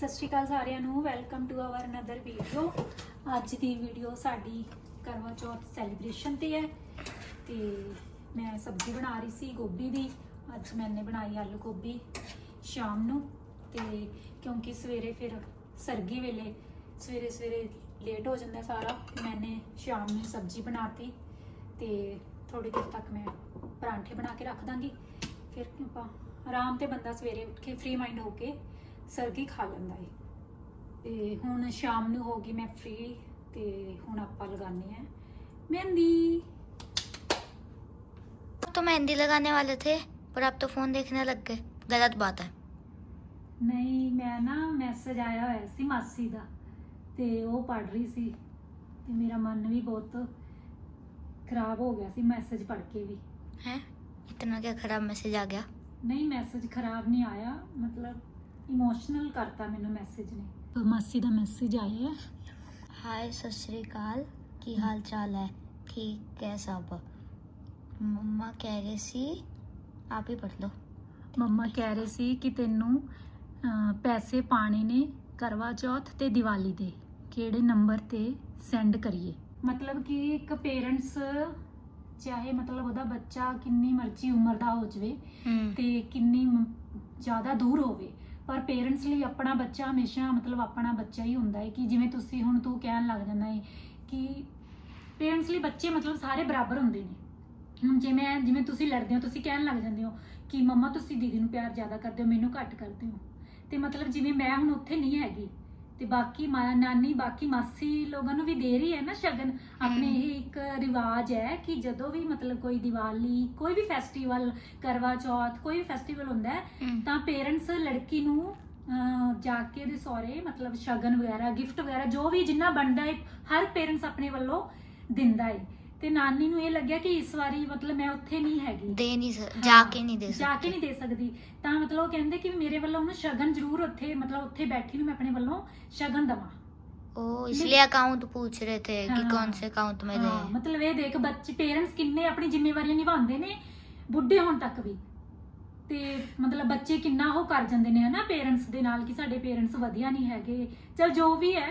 ਸਤਿ ਸ਼੍ਰੀ ਅਕਾਲ ਸਾਰਿਆਂ ਨੂੰ welcome to our another video ਅੱਜ ਦੀ ਵੀਡੀਓ ਸਾਡੀ ਕਰਵਾ ਚੌਥ ਸੈਲੀਬ੍ਰੇਸ਼ਨ ਤੇ ਹੈ ਤੇ ਮੈਂ ਸਬਜ਼ੀ ਬਣਾ ਰਹੀ ਸੀ, ਗੋਭੀ ਦੀ। ਅੱਜ ਮੈਨੇ ਬਣਾਈ ਆਲੂ ਗੋਭੀ ਸ਼ਾਮ ਨੂੰ ਤੇ ਕਿਉਂਕਿ ਸਵੇਰੇ ਫਿਰ ਸਰਗੀ ਵੇਲੇ ਸਵੇਰੇ ਸਵੇਰੇ ਲੇਟ ਹੋ ਜਾਂਦਾ ਸਾਰਾ, ਮੈਨੇ ਸ਼ਾਮ ਨੂੰ ਸਬਜ਼ੀ ਬਣਾਤੀ ਤੇ ਥੋੜੀ ਦੇਰ ਤੱਕ ਮੈਂ ਪਰਾਂਠੇ ਬਣਾ ਕੇ ਰੱਖ ਦਾਂਗੀ। ਫਿਰ ਆਪਾਂ ਆਰਾਮ ਤੇ ਬੰਦਾ ਸਵੇਰੇ ਉੱਠ ਕੇ ਫ੍ਰੀ ਮਾਈਂਡ ਹੋ ਕੇ ਸਰਗੀ ਖਾ ਲੈਂਦਾ ਏ ਤੇ ਹੁਣ ਸ਼ਾਮ ਨੂੰ ਹੋ ਗਈ ਮੈਂ ਫ੍ਰੀ ਤੇ ਹੁਣ ਆਪਾਂ ਲਗਾਉਂਦੇ ਆ ਮਹਿੰਦੀ तो मेहंदी लगाने वाले थे पर आप तो फोन देखने लग गए गलत बात है ਨਹੀਂ ਮੈਂ ਨਾ ਮੈਸੇਜ ਆਇਆ ਹੋਇਆ ਸੀ ਮਾਸੀ ਦਾ ਤੇ ਉਹ ਪੜ ਰਹੀ ਸੀ ਤੇ ਮੇਰਾ ਮਨ ਵੀ ਬਹੁਤ ਖਰਾਬ ਹੋ ਗਿਆ ਸੀ ਮੈਸੇਜ ਪੜ ਕੇ ਵੀ हैं इतना क्या खराब मैसेज आ गया ਨਹੀਂ ਮੈਸੇਜ ਖਰਾਬ ਨਹੀਂ ਆਇਆ ਮਤਲਬ ਇਮੋਸ਼ਨਲ ਕਰਤਾ ਮੈਨੂੰ ਮੈਸੇਜ ਨੇ। ਮਾਸੀ ਦਾ ਮੈਸੇਜ ਆਇਆ ਹੈ। ਹਾਏ ਸਤਿ ਸ਼੍ਰੀ ਅਕਾਲ। ਕੀ ਹਾਲ ਚਾਲ ਹੈ? ਠੀਕ ਹੈ ਸਭ। ਮੰਮਾ ਕਹਿ ਰਹੇ ਸੀ ਆਪ ਹੀ ਪੜ ਲਓ। ਮੰਮਾ ਕਹਿ ਰਹੇ ਸੀ ਕਿ ਤੈਨੂੰ ਪੈਸੇ ਪਾਣੇ ਨੇ ਕਰਵਾ ਚੌਥ ਤੇ ਦੀਵਾਲੀ ਦੇ ਕਿਹੜੇ ਨੰਬਰ ਤੇ ਸੈਂਡ ਕਰੀਏ? ਮਤਲਬ ਕਿ ਇੱਕ ਪੇਰੈਂਟਸ ਚਾਹੇ ਮਤਲਬ ਉਹਦਾ ਬੱਚਾ ਕਿੰਨੀ ਮਰਜ਼ੀ ਉਮਰ ਦਾ ਹੋ ਜਵੇ ਤੇ ਕਿੰਨੀ ਜ਼ਿਆਦਾ ਦੂਰ ਹੋਵੇ ਪਰ ਪੇਰੈਂਟਸ ਲਈ ਆਪਣਾ ਬੱਚਾ ਹਮੇਸ਼ਾ ਮਤਲਬ ਆਪਣਾ ਬੱਚਾ ਹੀ ਹੁੰਦਾ ਹੈ ਕਿ ਜਿਵੇਂ ਤੁਸੀਂ ਹੁਣ ਤੂੰ ਕਹਿਣ ਲੱਗ ਜਾਂਦਾ ਹੈ ਕਿ ਪੇਰੈਂਟਸ ਲਈ ਬੱਚੇ ਮਤਲਬ ਸਾਰੇ ਬਰਾਬਰ ਹੁੰਦੇ ਨੇ। ਹੁਣ ਜਿਵੇਂ ਜਿਵੇਂ ਤੁਸੀਂ ਲੜਦੇ ਹੋ, ਤੁਸੀਂ ਕਹਿਣ ਲੱਗ ਜਾਂਦੇ ਹੋ ਕਿ ਮੰਮਾ ਤੁਸੀਂ ਦੀਦੀ ਨੂੰ ਪਿਆਰ ਜ਼ਿਆਦਾ ਕਰਦੇ ਹੋ, ਮੈਨੂੰ ਘੱਟ ਕਰਦੇ ਹੋ। ਤੇ ਮਤਲਬ ਜਿਵੇਂ ਮੈਂ ਹੁਣ ਉੱਥੇ ਨਹੀਂ ਹੈਗੀ ਤੇ ਬਾਕੀ ਮਾਇਆ ਨਾਨੀ ਬਾਕੀ ਮਾਸੀ ਲੋਕਾਂ ਨੂੰ ਵੀ ਦੇ ਰਹੀ ਹੈ ਨਾ ਸ਼ਗਨ। ਆਪਣੇ ਇਹ ਇੱਕ ਰਿਵਾਜ ਹੈ ਕਿ ਜਦੋਂ ਵੀ ਮਤਲਬ ਕੋਈ ਦੀਵਾਲੀ ਕੋਈ ਵੀ ਫੈਸਟੀਵਲ ਕਰਵਾ ਚੌਥ ਕੋਈ ਵੀ ਫੈਸਟੀਵਲ ਹੁੰਦਾ ਹੈ ਤਾਂ ਪੇਰੈਂਟਸ ਲੜਕੀ ਨੂੰ ਜਾ ਕੇ ਦੇ ਸਹੁਰੇ ਮਤਲਬ ਸ਼ਗਨ ਵਗੈਰਾ ਗਿਫਟ ਵਗੈਰਾ ਜੋ ਵੀ ਜਿੰਨਾ ਬਣਦਾ ਹੈ ਹਰ ਪੇਰੈਂਟਸ ਆਪਣੇ ਵੱਲੋਂ ਦਿੰਦਾ ਹੈ। ਤੇ ਨਾਨੀ ਨੂੰ ਇਹ ਲੱਗਿਆ ਕਿ ਇਸ ਵਾਰੀ ਮਤਲਬ ਮੈਂ ਉੱਥੇ ਨਹੀਂ ਹੈਗੀ दे नहीं सक ਹਾਂ, जाके नहीं दे ਜਾ ਕੇ सकते ਨਹੀਂ ਦੇ ਸਕਦੀ ਤਾਂ ਮਤਲਬ ਉਹ ਕਹਿੰਦੇ ਕਿ ਮੇਰੇ ਵੱਲੋਂ ਉਹਨੂੰ ਸ਼ਗਨ ਜ਼ਰੂਰ ਉੱਥੇ ਮਤਲਬ ਉੱਥੇ ਬੈਠੀ ਨੂੰ ਮੈਂ ਆਪਣੇ ਵੱਲੋਂ ਸ਼ਗਨ ਦਵਾਂ ओ इसलिए अकाउंट पूछ रहे थे कि हाँ। कौन से अकाउंट में ਹਾਂ दे ਮਤਲਬ ਇਹ ਦੇਖ ਬੱਚੇ ਪੇਰੈਂਟਸ ਕਿੰਨੇ ਆਪਣੀ ਜ਼ਿੰਮੇਵਾਰੀਆਂ ਨਿਭਾਉਂਦੇ ਨੇ ਬੁੱਢੇ ਹੋਣ ਤੱਕ ਵੀ ਤੇ ਮਤਲਬ ਬੱਚੇ ਕਿੰਨਾ ਉਹ ਕਰ ਜਾਂਦੇ ਨੇ ਹਨਾ ਪੇਰੈਂਟਸ ਦੇ ਨਾਲ ਕਿ ਸਾਡੇ ਪੇਰੈਂਟਸ ਵਧੀਆ ਨਹੀਂ ਹੈਗੇ ਚਲ ਜੋ ਵੀ ਹੈ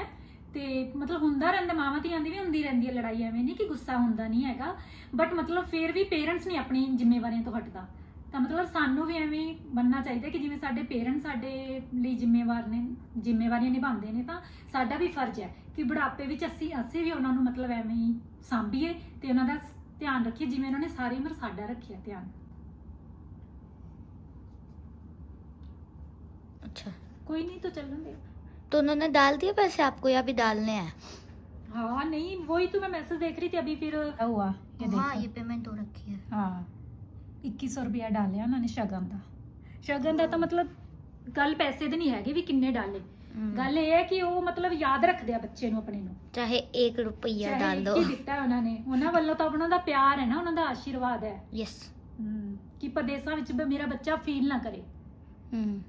ਤੇ ਮਤਲਬ ਹੁੰਦਾ ਰਹਿੰਦਾ ਮਾਵਾਂ ਧੀਆਂ ਦੀ ਵੀ ਹੁੰਦੀ ਰਹਿੰਦੀ ਹੈ ਲੜਾਈ ਐਵੇਂ ਨਹੀਂ ਕਿ ਗੁੱਸਾ ਹੁੰਦਾ ਨਹੀਂ ਹੈਗਾ ਬਟ ਮਤਲਬ ਫੇਰ ਵੀ ਪੇਰੈਂਟਸ ਨਹੀਂ ਆਪਣੀ ਜ਼ਿੰਮੇਵਾਰੀਆਂ ਤੋਂ ਹਟਦਾ। ਤਾਂ ਮਤਲਬ ਸਾਨੂੰ ਵੀ ਐਵੇਂ ਬੰਨਣਾ ਚਾਹੀਦਾ ਕਿ ਜਿਵੇਂ ਸਾਡੇ ਪੇਰੈਂਟਸ ਸਾਡੇ ਲਈ ਜ਼ਿੰਮੇਵਾਰ ਨੇ ਜ਼ਿੰਮੇਵਾਰੀਆਂ ਨਿਭਾਉਂਦੇ ਨੇ ਤਾਂ ਸਾਡਾ ਵੀ ਫਰਜ਼ ਹੈ ਕਿ ਬੁਢਾਪੇ ਵਿੱਚ ਅਸੀਂ ਅਸੀਂ ਵੀ ਉਹਨਾਂ ਨੂੰ ਮਤਲਬ ਐਵੇਂ ਹੀ ਸਾਂਭੀਏ ਤੇ ਉਹਨਾਂ ਦਾ ਧਿਆਨ ਰੱਖੀਏ ਜਿਵੇਂ ਉਹਨਾਂ ਨੇ ਸਾਰੀ ਉਮਰ ਸਾਡਾ ਰੱਖਿਆ ਧਿਆਨ। ਅੱਛਾ। ਕੋਈ ਨਹੀਂ ਤਾਂ ਚੱਲਣ ਦੇ। तो उन्होंने डाल दिए पैसे आपको या अभी डालने हैं हाँ नहीं वही तो मैं मैसेज देख रही थी अभी फिर क्या हुआ ये हाँ देखो ये पेमेंट हो रखी है ਹਾਂ 2100 ਰੁਪਇਆ ਡਾਲਿਆ ਉਹਨਾਂ ਨੇ ਸ਼ਗਨ ਦਾ ਸ਼ਗਨ ਦਾ ਤਾਂ ਮਤਲਬ ਗੱਲ ਪੈਸੇ ਦੇ ਨਹੀਂ ਹੈਗੇ ਵੀ ਕਿੰਨੇ ਡਾਲੇ हम्म, ਗੱਲ ਇਹ ਹੈ ਕਿ ਉਹ ਮਤਲਬ ਯਾਦ ਰੱਖਦੇ ਆ ਬੱਚੇ ਨੂੰ ਆਪਣੇ ਨੂੰ चाहे एक रुपया ਚਾਹੇ डाल ਇੱਕ दो ਹੀ ਦਿੱਤਾ ਹੈ ਉਹਨਾਂ ਨੇ ਉਹਨਾਂ ਵੱਲੋਂ ਤਾਂ ਉਹਨਾਂ ਦਾ ਪਿਆਰ ਹੈ ਨਾ ਉਹਨਾਂ ਦਾ ਆਸ਼ੀਰਵਾਦ ਹੈ यस ਹਮ, ਕਿ ਪਰਦੇਸਾਂ ਵਿੱਚ ਬ- ਮੇਰਾ ਬੱਚਾ ਫੀਲ ਨਾ ਕਰੇ hmm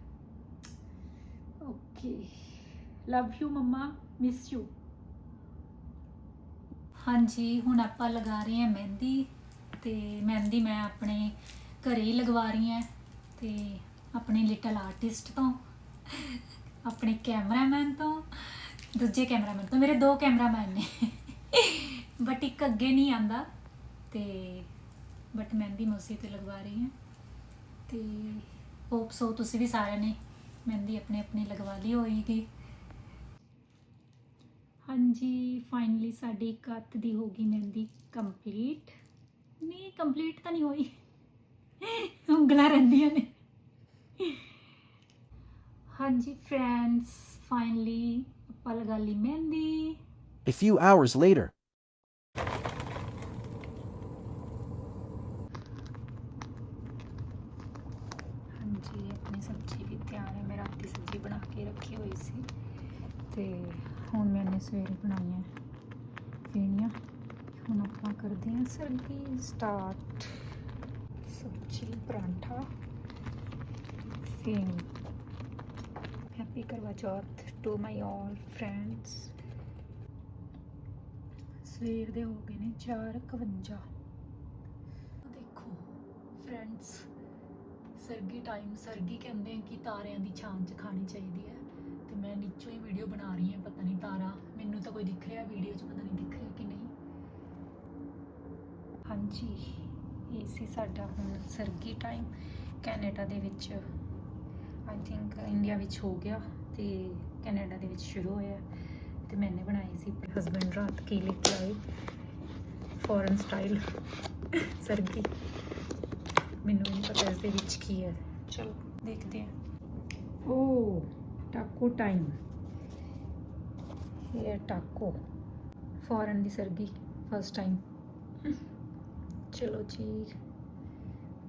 okay love you mamma miss you ਹਾਂਜੀ, ਹੁਣ ਆਪਾਂ ਲਗਾ ਰਹੇ ਹਾਂ ਮਹਿੰਦੀ ਤੇ ਮਹਿੰਦੀ ਮੈਂ ਆਪਣੇ ਘਰੇ ਹੀ ਲਗਵਾ ਰਹੀ ਹਾਂ ਤੇ ਆਪਣੇ ਲਿਟਲ ਆਰਟਿਸਟ ਤੋਂ, ਆਪਣੇ ਕੈਮਰਾਮੈਨ ਤੋਂ, ਦੂਜੇ ਕੈਮਰਾਮੈਨ ਤੋਂ, ਮੇਰੇ ਦੋ ਕੈਮਰਾਮੈਨ ਨੇ। ਬਟ ਇੱਕ ਅੱਗੇ ਨਹੀਂ ਆਂਦਾ ਤੇ ਬਟ ਮਹਿੰਦੀ ਮੈਂ ਤੇ ਲਗਵਾ ਰਹੀ ਹਾਂ। ਤੇ ਹੋਪ ਸੋ ਤੁਸੀਂ ਵੀ ਸਾਰਿਆਂ ਨੇ ਮਹਿੰਦੀ ਆਪਣੇ ਆਪਣੇ ਲਗਵਾ ਲਈ ਹੋਏਗੀ। ਹਾਂਜੀ ਫਾਈਨਲੀ ਸਾਡੀ ਇੱਕ ਹੱਥ ਦੀ ਹੋ ਗਈ ਮਹਿੰਦੀ ਕੰਪਲੀਟ ਨਹੀਂ ਕੰਪਲੀਟ ਤਾਂ ਨਹੀਂ ਹੋਈ। ਉਂਗਲਾਂ ਰਹਿੰਦੀਆਂ ਨੇ। ਹਾਂਜੀ ਫਰੈਂਡਸ ਫਾਈਨਲੀ ਆਪਾਂ ਲਗਾ ਲਈ ਮਹਿੰਦੀ। A few hours later. ਹਾਂਜੀ ਆਪਣੀ ਸਬਜ਼ੀ ਵੀ ਤਿਆਰ ਹੈ। ਮੈਂ ਰਾਤ ਦੀ ਸਬਜ਼ੀ ਬਣਾ ਕੇ ਰੱਖੀ ਹੋਈ ਸੀ। ਤੇ ਹੁਣ ਮੈंने ਸਵੇਰੇ ਬਣਾਈਆਂ ਫੇਣੀਆਂ ਹੁਣ ਆਪਾਂ ਕਰਦੇ ਹਾਂ ਸਰਗੀ ਸਟਾਰਟ ਸਬਜ਼ੀ, paratha, pheni. Happy Karva Chauth to my all friends ਸਵੇਰ ਦੇ ਹੋ ਗਏ ਨੇ 4:51 ਦੇਖੋ ਫਰੈਂਡਸ ਸਰਗੀ ਟਾਈਮ ਸਰਗੀ ਕਹਿੰਦੇ ਆ ਕਿ ਤਾਰਿਆਂ ਦੀ ਛਾਂ 'ਚ ਖਾਣੀ ਚਾਹੀਦੀ ਹੈ। ਮੈਂ ਨੀਚੋਂ ਹੀ ਵੀਡੀਓ ਬਣਾ ਰਹੀ ਹਾਂ ਪਤਾ ਨਹੀਂ ਤਾਰਾ ਮੈਨੂੰ ਤਾਂ ਕੋਈ ਦਿਖ ਰਿਹਾ ਵੀਡੀਓ 'ਚ ਪਤਾ ਨਹੀਂ ਦਿਖ ਰਿਹਾ ਕਿ ਨਹੀਂ। ਹਾਂਜੀ ਇਹ ਸੀ ਸਾਡਾ ਹੁਣ ਸਰਗੀ ਟਾਈਮ ਕੈਨੇਡਾ ਦੇ ਵਿੱਚ ਆਈ ਥਿੰਕ ਇੰਡੀਆ ਵਿੱਚ ਹੋ ਗਿਆ ਤੇ ਕੈਨੇਡਾ ਦੇ ਵਿੱਚ ਸ਼ੁਰੂ ਹੋਇਆ ਤੇ ਮੈਨੇ ਬਣਾਈ ਸੀ ਹਸਬੰਡ ਰਾਤ ਕੇ ਲੈ ਕੇ ਆਏ ਫੋਰਨ ਸਟਾਈਲ ਸਰਗੀ। ਮੈਨੂੰ ਨਹੀਂ ਪਤਾ ਇਸ ਦੇ ਵਿੱਚ ਕੀ ਹੈ। ਚਲੋ ਦੇਖਦੇ ਹਾਂ। ਓ ਟਾਕੋ ਟਾਈਮ ਇਹ ਹੈ ਟਾਕੋ। ਫੋਰਨ ਦੀ ਸਰਗੀ ਫਸਟ ਟਾਈਮ ਚਲੋ ਜੀ,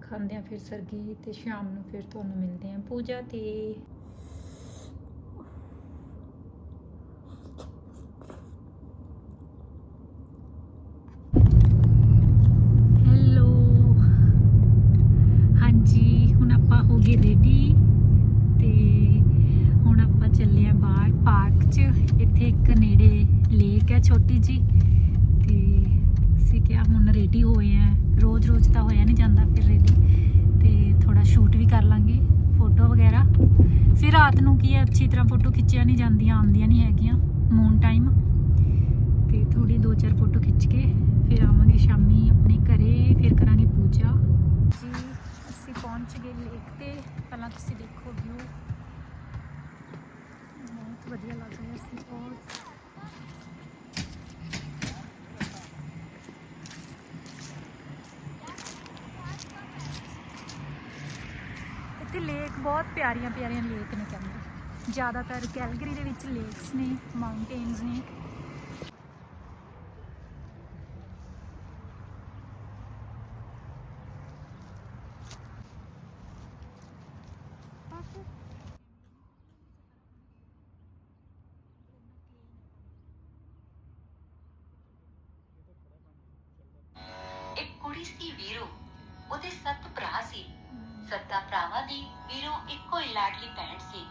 ਖਾਂਦੇ ਆ ਫਿਰ ਸਰਗੀ ਤੇ ਸ਼ਾਮ ਨੂੰ ਫਿਰ ਤੁਹਾਨੂੰ ਮਿਲਦੇ ਆ ਪੂਜਾ ਤੇ ਹੈਲੋ ਹਾਂਜੀ ਹੁਣ ਆਪਾਂ ਹੋ ਗਏ ਰੈਡੀ ਤੇ ਹੁਣ ਆਪਾਂ ਚੱਲੇ ਆ ਬਾਹਰ ਪਾਰਕ 'ਚ, ਇੱਥੇ ਇੱਕ ਨੇੜੇ ਲੇਕ ਹੈ ਛੋਟੀ ਜੀ ਤੇ ਅਸੀਂ ਕਿਹਾ ਹੁਣ ਰੈਡੀ ਹੋਏ ਆ। ਰੋਜ਼ ਰੋਜ਼ ਤਾਂ ਹੋਇਆ ਨਹੀਂ ਜਾਂਦਾ ਫਿਰ ਰੈਡੀ ਤੇ ਥੋੜਾ ਸ਼ੂਟ ਵੀ ਕਰ ਲਾਂਗੇ ਫੋਟੋ ਵਗੈਰਾ। ਫਿਰ ਰਾਤ ਨੂੰ ਕੀ ਹੈ, ਅੱਛੀ ਤਰ੍ਹਾਂ ਫੋਟੋ ਖਿੱਚਿਆ ਨਹੀਂ ਜਾਂਦੀਆਂ, ਆਉਂਦੀਆਂ ਨਹੀਂ ਹੈਗੀਆਂ ਮੂਨ ਟਾਈਮ ਤੇ ਥੋੜੀ ਦੋ ਚਾਰ ਫੋਟੋ ਖਿੱਚ ਕੇ ਫਿਰ ਆਵਾਂਗੇ ਸ਼ਾਮੀ ਆਪਣੇ ਘਰੇ, ਫਿਰ ਕਰਾਂਗੇ ਪੂਜਾ। ਜੀ, ਅਸੀਂ ਪਹੁੰਚ ਗਏ ਲੇਕ ਤੇ। ਪਹਿਲਾਂ ਤੁਸੀਂ ਦੇਖੋ ਵਧੀਆ ਲੱਗ ਰਿਹਾ ਸੀ ਬਹੁਤ। ਇੱਥੇ ਲੇਕ ਬਹੁਤ ਪਿਆਰੀਆਂ ਪਿਆਰੀਆਂ ਲੇਕ ਨੇ ਕਹਿੰਦੇ। ਜ਼ਿਆਦਾਤਰ ਕੈਲਗਰੀ ਦੇ ਵਿੱਚ ਲੇਕਸ ਨੇ, ਮਾਊਂਟੇਨਸ ਨੇ ਇੱਕ ਕੁੜੀ ਸੀ ਵੀਰੋ, ਉਹਦੇ ਸੱਤ ਭਰਾ ਸੀ। ਸੱਤਾਂ ਭਰਾਵਾਂ ਦੀ ਵੀਰੋ ਇੱਕੋ ਹੀ ਲਾਡਲੀ ਭੈਣ ਸੀ।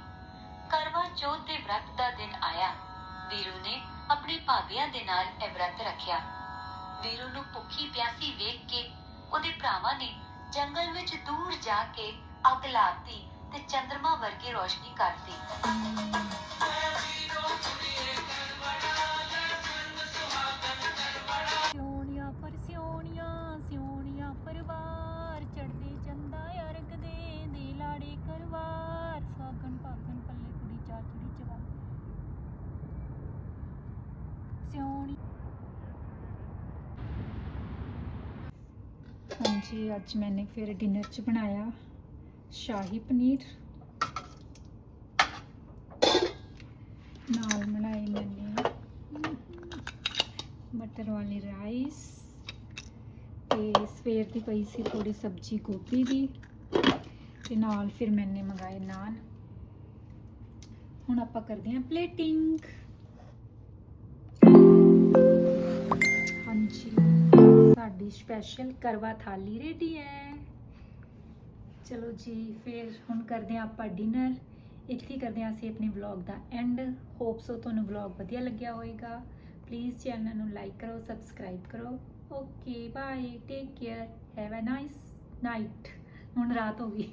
ਕਰਵਾ ਚੌਥ ਦੇ ਵਰਤ ਦਾ ਦਿਨ ਆਇਆ। ਵੀਰੂ ਨੇ ਆਪਣੀ ਭਾਬੀਆਂ ਦੇ ਨਾਲ ਇਹ ਵਰਤ ਰੱਖਿਆ। ਵੀਰੂ ਨੂੰ ਭੁੱਖੀ ਪਿਆਸੀ ਵੇਖ ਕੇ ਉਹਦੇ ਭਰਾਵਾਂ ਨੇ ਜੰਗਲ ਵਿੱਚ ਦੂਰ ਜਾ ਕੇ ਅੱਗ ਲਾਤੀ ਤੇ ਚੰ드ਰਮਾ ਵਰਗੀ ਰੋਸ਼ਨੀ ਕਰਤੀ ਹਾਂਜੀ, ਅੱਜ ਮੈਨੇ ਫਿਰ ਡਿਨਰ ਚ ਬਣਾਇਆ ਸ਼ਾਹੀ ਪਨੀਰ। ਨਾਲ ਬਣਾਏ ਮੈਨੇ ਮਟਰ ਵਾਲੀ ਰਾਈਸ ਤੇ ਸਵੇਰ ਦੀ ਪਈ ਸੀ ਥੋੜੀ ਸਬਜ਼ੀ ਗੋਭੀ ਦੀ ਤੇ ਨਾਲ ਫਿਰ ਮੈਨੇ ਮੰਗਾਏ ਨਾਨ। ਹੁਣ ਆਪਾਂ ਕਰਦੇ ਹਾਂ ਪਲੇਟਿੰਗ ਹਾਂਜੀ। ਸਾਡੀ ਸਪੈਸ਼ਲ ਕਰਵਾ ਥਾਲੀ ਰੈਡੀ ਹੈ। ਚਲੋ ਜੀ, ਫਿਰ ਹੁਣ ਕਰਦੇ ਹਾਂ ਆਪਾਂ ਡਿਨਰ ਇੱਥੇ ਕਰਦੇ ਹਾਂ ਅਸੀਂ ਆਪਣੇ ਵਲੌਗ ਦਾ ਐਂਡ ਹੋਪ ਸੋ ਤੁਹਾਨੂੰ ਵਲੌਗ ਵਧੀਆ ਲੱਗਿਆ ਹੋਵੇਗਾ। ਪਲੀਜ਼ ਚੈਨਲ ਨੂੰ ਲਾਈਕ ਕਰੋ ਸਬਸਕ੍ਰਾਈਬ ਕਰੋ। Okay bye take care have a nice night ਹੁਣ ਰਾਤ ਹੋ ਗਈ।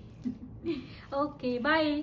Okay bye